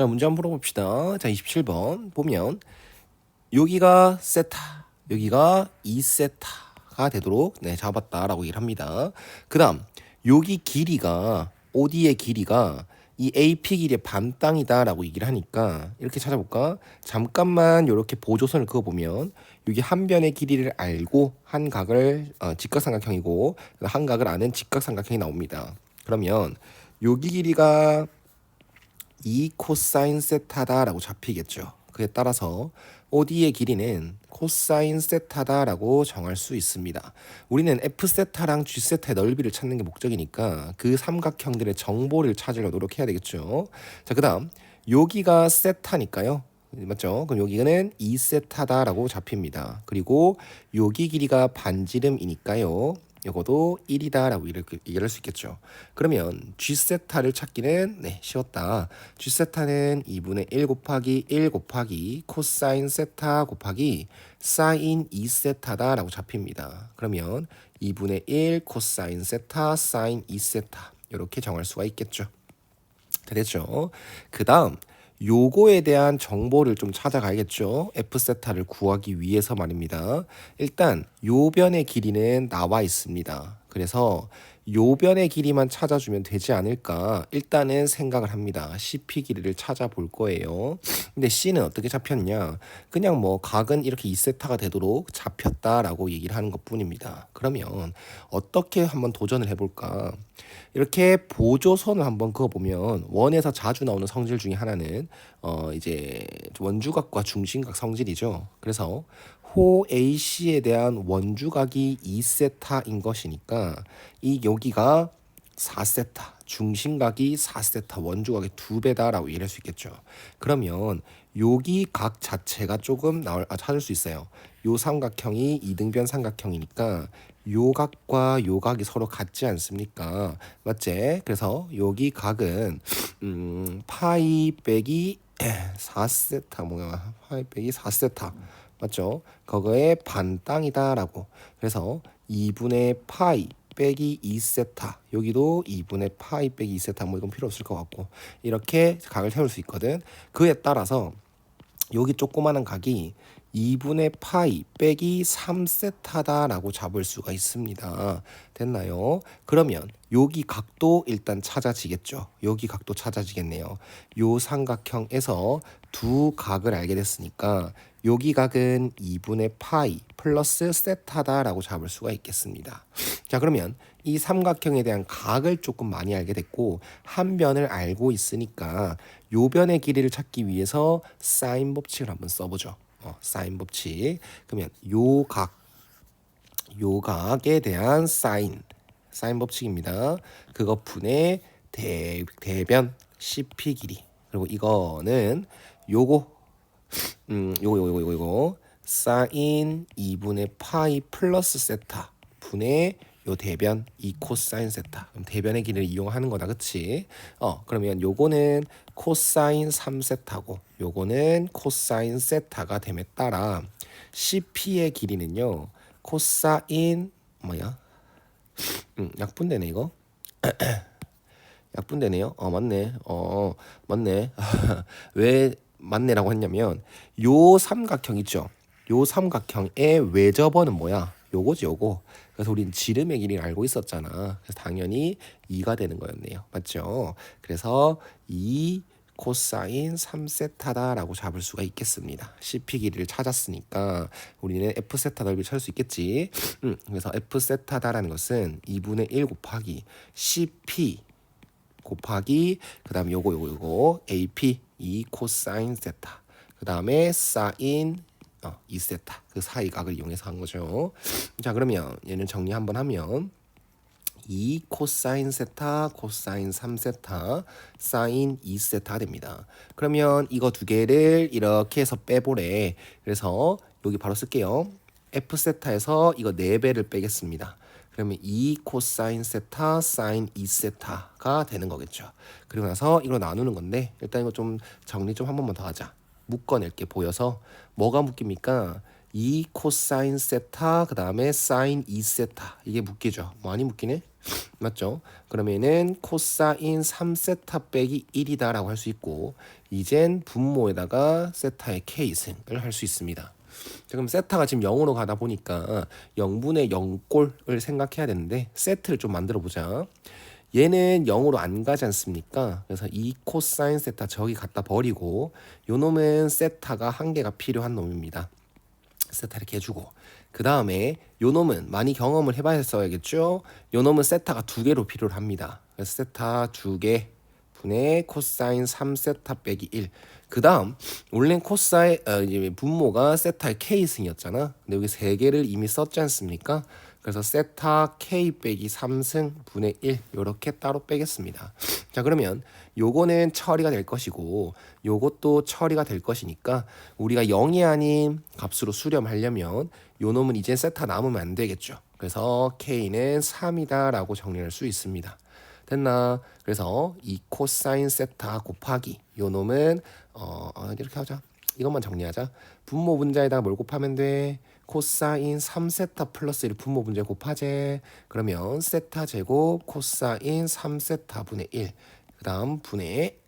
자, 문제 한번 풀어봅시다. 자, 27번 보면 여기가 세타, 여기가 2세타가 되도록 네, 잡았다라고 얘기를 합니다. 그 다음 여기 길이가 OD의 길이가 이 AP 길이의 반 땅이다라고 얘기를 하니까 이렇게 찾아볼까? 잠깐만 이렇게 보조선을 그어보면 여기 한 변의 길이를 알고 한 각을 어, 직각삼각형이고 한 각을 아는 직각삼각형이 나옵니다. 그러면 여기 길이가 2 코사인 세타다라고 잡히겠죠. 그에 따라서 OD의 길이는 코사인 세타다라고 정할 수 있습니다. 우리는 F 세타랑 G 세타의 넓이를 찾는 게 목적이니까 그 삼각형들의 정보를 찾으려 노력해야 되겠죠. 자, 그다음 여기가 세타니까요. 맞죠? 그럼 여기는 2세타다라고 잡힙니다. 그리고 여기 길이가 반지름이니까요. 요거도 1이다라고 이렇게 얘기할 수 있겠죠. 그러면 G세타를 찾기는 네, 쉬웠다. G세타는 2분의 1 곱하기 1 곱하기 코사인 세타 곱하기 사인 2세타다라고 잡힙니다. 그러면 2분의 1 코사인 세타 사인 2세타 이렇게 정할 수가 있겠죠. 됐죠? 그 다음 요거에 대한 정보를 좀 찾아가야겠죠. F 세타를 구하기 위해서 말입니다. 일단 요변의 길이는 나와 있습니다. 그래서 요변의 길이만 찾아주면 되지 않을까 일단은 생각을 합니다. CP 길이를 찾아볼 거예요. 근데 C는 어떻게 잡혔냐? 그냥 뭐 각은 이렇게 2세타가 되도록 잡혔다라고 얘기를 하는 것 뿐입니다. 그러면 어떻게 한번 도전을 해볼까? 이렇게 보조선을 한번 그어보면 원에서 자주 나오는 성질 중에 하나는 어 이제 원주각과 중심각 성질이죠. 그래서 호 AC에 대한 원주각이 2세타인 것이니까 이 여기가 4세타, 중심각이 4세타, 원주각의 두 배다라고 얘기할 수 있겠죠. 그러면 여기 각 자체가 조금 나올 아, 찾을 수 있어요. 요 삼각형이 이등변 삼각형이니까 요 각과 요 각이 서로 같지 않습니까? 맞지? 그래서 여기 각은 음, 파이 빼기 4세타 뭐야? 파이 빼기 4세타. 맞죠? 그거의 반땅이다라고. 그래서 2분의 파이 빼기 2세타 여기도 2분의 파이 빼기 2세타 뭐 이건 필요 없을 것 같고 이렇게 각을 세울 수 있거든. 그에 따라서 여기 조그마한 각이 2분의 파이 빼기 3세타다라고 잡을 수가 있습니다. 됐나요? 그러면 여기 각도 일단 찾아지겠죠. 여기 각도 찾아지겠네요. 요 삼각형에서 두 각을 알게 됐으니까 여기 각은 2분의 파이 플러스 세타다라고 잡을 수가 있겠습니다. 자 그러면 이 삼각형에 대한 각을 조금 많이 알게 됐고 한 변을 알고 있으니까 요 변의 길이를 찾기 위해서 사인 법칙을 한번 써보죠. 어, 사인 법칙. 그러면 요 각, 요 각에 대한 사인, 사인 법칙입니다. 그거 분의 대, 대변 CP 길이. 그리고 이거는 요거, 음, 요거, 요거, 요거, 요거, 사인 2분의 파이 플러스 세타 분의 요 대변 이 코사인 세타. 그럼 대변의 길이를 이용하는 거다. 그치? 어 그러면 요거는 코사인 3세타고 요거는 코사인 세타가 됨에 따라 CP의 길이는요 코사인 뭐야? 음 약분되네 이거. 약분되네요. 어 맞네. 어 맞네. 왜 맞네라고 했냐면 요 삼각형 있죠 요 삼각형의 외접원은 뭐야 요거지 요거 그래서 우리는 지름의 길이를 알고 있었잖아. 그래서 당연히 2가 되는 거였네요. 맞죠? 그래서 2 코사인 3세타다라고 잡을 수가 있겠습니다. CP 길이를 찾았으니까 우리는 F세타 넓이를 찾을 수 있겠지. 음, 그래서 F세타다라는 것은 2분의 1 곱하기 CP 곱하기 그 다음에 요거 요거 요거 AP 2 코사인 세타 그 다음에 사인 어, 2세타 그 사이 각을 이용해서 한 거죠. 자 그러면 얘는 정리 한번 하면 2 코사인 세타 코사인 3세타 사인 2세타 됩니다. 그러면 이거 두 개를 이렇게 해서 빼보래. 그래서 여기 바로 쓸게요. F 세타에서 이거 4배를 빼겠습니다. 그러면 2 코사인 세타 사인 2 세타가 되는 거겠죠. 그리고 나서 이거 나누는 건데 일단 이거 좀 정리 좀 한 번만 더 하자. 묶어낼 게 보여서 뭐가 묶입니까? 2 코사인 세타 그 다음에 사인 2 세타 이게 묶이죠. 많이 묶이네. 맞죠? 그러면은 코사인 3 세타 빼기 1이다라고 할 수 있고 이젠 분모에다가 세타의 k승을 할 수 있습니다. 자, 그럼 세타가 지금 0으로 가다 보니까 0분의 0꼴을 생각해야 되는데 세트를 좀 만들어 보자. 얘는 0으로 안 가지 않습니까? 그래서 이 코사인 세타 저기 갖다 버리고 요 놈은 세타가 한 개가 필요한 놈입니다. 세타 이렇게 해주고 그 다음에 요 놈은 많이 경험을 해봐야겠죠? 요 놈은 세타가 두 개로 필요를 합니다. 그래서 세타 두 개 분의 코사인 3세타 빼기 1. 그 다음 원래 코사인 어, 분모가 세타의 k승이었잖아. 근데 여기 세 개를 이미 썼지 않습니까? 그래서 세타 k 빼기 3승 분의 1 이렇게 따로 빼겠습니다. 자 그러면 요거는 처리가 될 것이고 요것도 처리가 될 것이니까 우리가 0이 아닌 값으로 수렴하려면 요 놈은 이제 세타 남으면 안 되겠죠. 그래서 k는 3이다 라고 정리할 수 있습니다. 됐나? 그래서 이 코사인 세타 곱하기 요 놈은 어, 어 이렇게 하자. 이것만 정리하자. 분모 분자에다가 뭘 곱하면 돼? 코사인 3세타 플러스 1 분모 분자 곱하재. 그러면 세타 제곱 코사인 3세타 분의 1. 그 다음 분의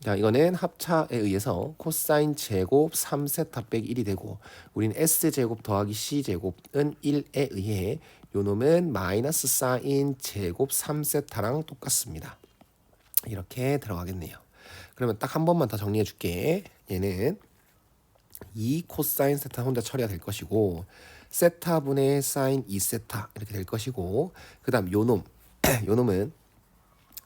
자 이거는 합차에 의해서 코사인 제곱 3세타 빼기 1이 되고 우린 s제곱 더하기 c제곱은 1에 의해 요 놈은 마이너스 사인 제곱 3세타랑 똑같습니다. 이렇게 들어가겠네요. 그러면 딱 한 번만 더 정리해 줄게. 얘는 2 코사인 세타 혼자 처리가 될 것이고 세타 분의 사인 2세타 이렇게 될 것이고 그 다음 요놈 요놈은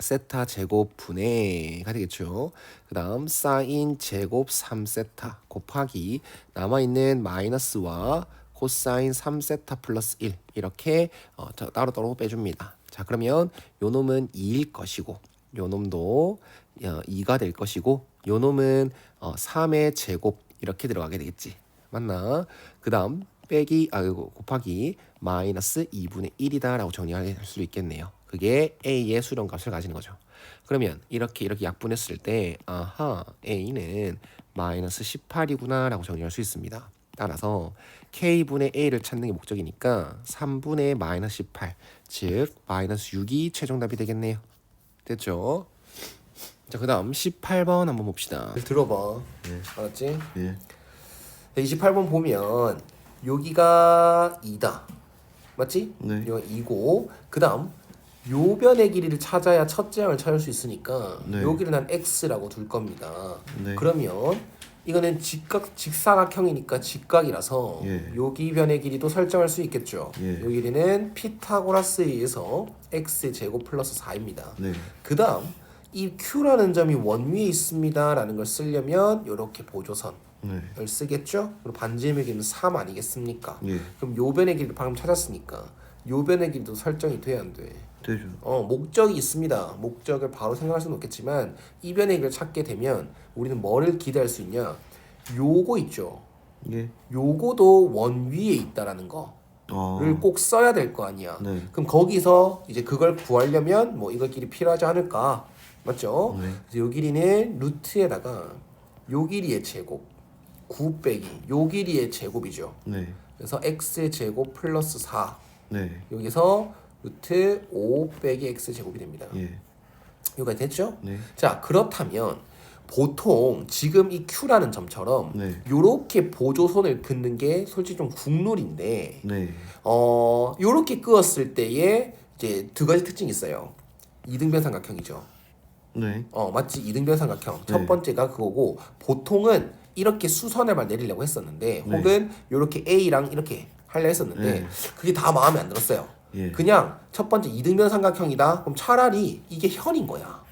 세타 제곱 분의가 되겠죠. 그 다음 사인 제곱 3세타 곱하기 남아 있는 마이너스와 코사인 3세타 플러스 1 이렇게 어, 따로 따로 빼줍니다. 자 그러면 요 놈은 2일 것이고 요 놈도 어, 2가 될 것이고 요 놈은 어, 3의 제곱 이렇게 들어가게 되겠지. 맞나? 그 다음 빼기 아 이거 곱하기 마이너스 2분의 1이다 라고 정리할 수 있겠네요. 그게 a의 수렴값을 가지는 거죠. 그러면 이렇게 이렇게 약분했을 때 아하 a는 마이너스 18이구나 라고 정리할 수 있습니다. 따라서 k분의 a를 찾는 게 목적이니까 3분의 마이너스 18, 즉 마이너스 6이 최종답이 되겠네요. 됐죠? 자, 그 다음 18번 한번 봅시다. 들어봐. 알았지? 예. 28번 보면 여기가 2다. 맞지? 네. 여기가 2고 그 다음 요변의 길이를 찾아야 첫째 항을 찾을 수 있으니까 네. 여기를 난 x라고 둘 겁니다. 네. 그러면 이거는 직각 직사각형이니까 직각이라서 예. 여기 변의 길이도 설정할 수 있겠죠. 예. 요 길이는 피타고라스에 의해서 x 제곱 플러스 4입니다. 네. 그 다음 이 q라는 점이 원위에 있습니다라는 걸 쓰려면 이렇게 보조선을 네. 쓰겠죠. 그리고 반지름의 길이는 3 아니겠습니까? 예. 그럼 요변의 길이를 방금 찾았으니까 요변의 길이도 설정이 돼야 안 돼. 되죠. 어 목적이 있습니다. 목적을 바로 생각할 수는 없겠지만 이 변의 길을 찾게 되면 우리는 뭐를 기대할 수 있냐? 요거 있죠. 예. 요거도 원위에 있다라는 거. 아. 를꼭 써야 될 거 아니야. 네. 그럼 거기서 이제 그걸 구하려면 뭐 길이 필요하지 않을까? 맞죠? 네. 그래서 요 길이는 루트에다가 요 길이의 제곱 9 빼기 요 길이의 제곱이죠. 네. 그래서 x 제곱 플러스 4 네. 여기서 루트 5 빼기 x 제곱이 됩니다. 예. 여기까지 됐죠? 네. 자 그렇다면 보통 지금 이 q라는 점처럼 네. 요렇게 보조선을 긋는 게 솔직히 좀 국룰인데 네. 어 요렇게 끄었을 때에 이제 두 가지 특징이 있어요. 이등변 삼각형이죠. 네. 어 맞지 이등변 삼각형 첫 네. 번째가 그거고 보통은 이렇게 수선에만 내리려고 했었는데 네. 혹은 요렇게 A랑 이렇게 하려 했었는데 네. 그게 다 마음에 안 들었어요. 예. 그냥 첫 번째 이등변 삼각형이다. 그럼 차라리 이게 현인 거야.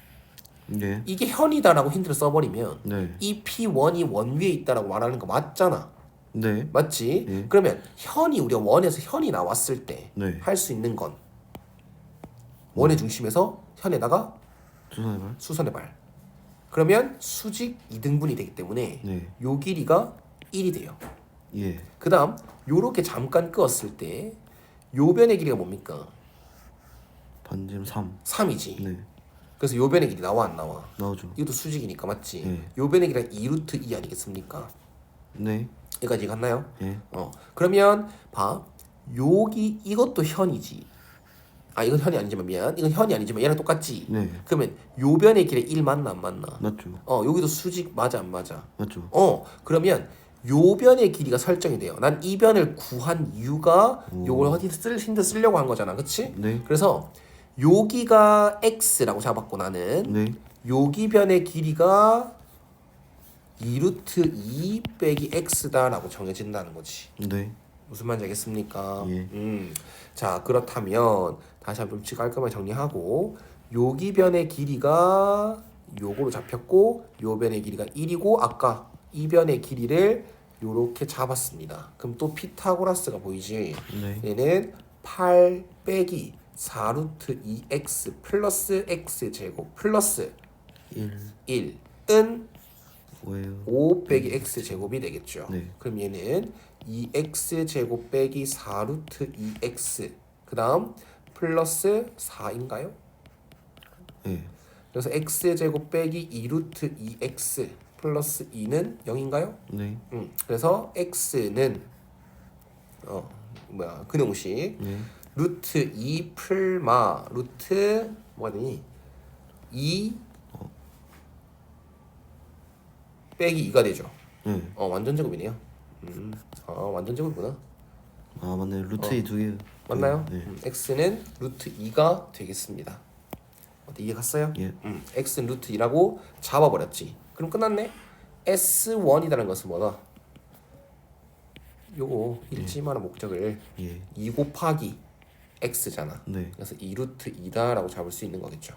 예. 이게 현이다라고 힌트를 써버리면 네. 이 P1이 원 위에 있다라고 말하는 거 맞잖아. 네. 맞지? 예. 그러면 현이 우리가 원에서 현이 나왔을 때할수 네. 있는 건 원의 중심에서 현에다가 조선의 말. 수선의 발. 그러면 수직 이등분이 되기 때문에 네. 요 길이가 1이 돼요. 예. 그다음 요렇게 잠깐 끄었을 때 요변의 길이가 뭡니까? 반지름 3. 3이지. 네. 그래서 요변의 길이 나와 안 나와? 나오죠. 이것도 수직이니까 맞지? 네. 요변의 길이가 2루트 2 아니겠습니까? 네. 여기까지 갔나요? 예. 어 그러면 봐 여기 이것도 현이지 아 이건 현이 아니지만 미안 이건 현이 아니지만 얘랑 똑같지 네. 그러면 요 변의 길에 1 맞나 안 맞나 맞죠. 어 여기도 수직 맞아 안 맞아 맞죠. 어 그러면 요 변의 길이가 설정이 돼요 난 이 변을 구한 이유가 요걸 어디 쓸 힌트 쓰려고 한 거잖아 그치 네. 그래서 여기가 x라고 잡았고 나는 네. 여기 변의 길이가 2루트 2 빼기 x다라고 정해진다는 거지 네. 무슨 말인지 알겠습니까? 예. 음. 자, 그렇다면 다시 한번 좀 깔끔하게 정리하고 여기 변의 길이가 요거로 잡혔고 요 변의 길이가 1이고 아까 이 변의 길이를 요렇게 잡았습니다. 그럼 또 피타고라스가 보이지? 네. 얘는 8 빼기 4루트 2x 플러스 x 제곱 플러스 1 1은 뭐예요? 5 빼기 x 제곱이 되겠죠. 네. 그럼 얘는 2x 제곱 빼기 4루트 2x 그 다음 플러스 4인가요? 예. 그래서 x 제곱 빼기 2루트 2x 플러스 2는 0인가요? 네. 음. 그래서 x는 어 뭐야 근형식 네. 루트 2 풀마 루트 뭐가 되니 2 빼기 2가 되죠. 네. 어 완전 제곱이네요. 음, 아 완전 제곱이구나. 아 맞네. 루트 이두 개. 맞나요? 네. 음, x는 루트 2가 되겠습니다. 어때 이해 갔어요? 예. 음, x는 루트 2라고 잡아버렸지. 그럼 끝났네. s1이라는 것은 뭐다? 요거 읽지 마라 목적을 예. 2 곱하기 x잖아. 네. 그래서 2 루트 2다라고 잡을 수 있는 거겠죠.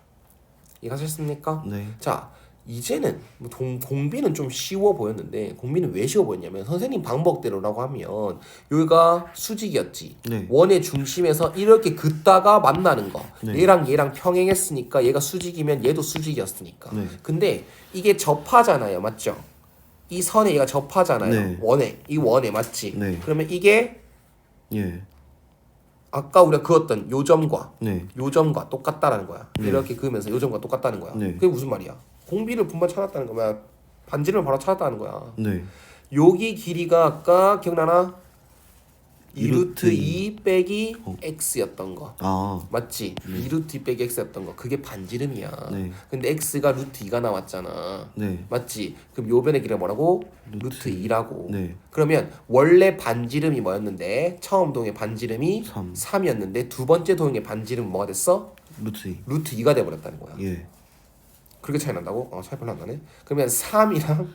이해하셨습니까? 네. 자 이제는 뭐 동, 공비는 좀 쉬워 보였는데 공비는 왜 쉬워 보였냐면 선생님 방법대로라고 하면 여기가 수직이었지 네. 원의 중심에서 이렇게 긋다가 만나는 거 네. 얘랑 얘랑 평행했으니까 얘가 수직이면 얘도 수직이었으니까 네. 근데 이게 접하잖아요 맞죠 이 선에 얘가 접하잖아요 네. 원에 이 원에 맞지 네. 그러면 이게 예. 아까 우리가 그었던 요점과 네. 요점과 똑같다라는 거야. 네. 이렇게 그으면서 요점과 똑같다는 거야. 네. 그게 무슨 말이야? 공비를 분반 찾았다는 거야. 반지름을 바로 찾았다는 거야. 네. 여기 길이가 아까 기억나나? 2루트 2루트 2 빼기 어. x였던 거. 아. 맞지? 2루트 2 빼기 x였던 거. 그게 반지름이야. 네. 근데 x가 루트 2가 나왔잖아. 네. 맞지? 그럼 요 변의 길이가 뭐라고? 루트, 루트 2라고. 네. 그러면 원래 반지름이 뭐였는데 처음 동의 반지름이 3. 3이었는데 두 번째 동의 반지름은 뭐가 됐어? 루트 이 루트 2가 돼버렸다는 거야. 예. 그렇게 차이 난다고? 어, 차이 별로 안 나네. 그러면 3이랑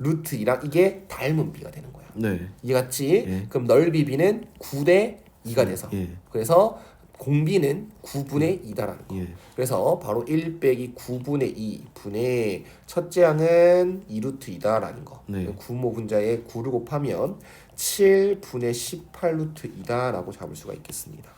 루트 2랑 이게 닮은 비가 되는 거야. 네. 이해갔지? 예. 그럼 넓이 비는 9대 2가 돼서. 예. 그래서 공비는 9분의 2다라는 거. 예. 그래서 바로 1 빼기 9분의 2 분의 첫째 항은 2루트 2다라는 거. 네. 구모 분자에 9를 곱하면 7분의 18루트 2다라고 잡을 수가 있겠습니다.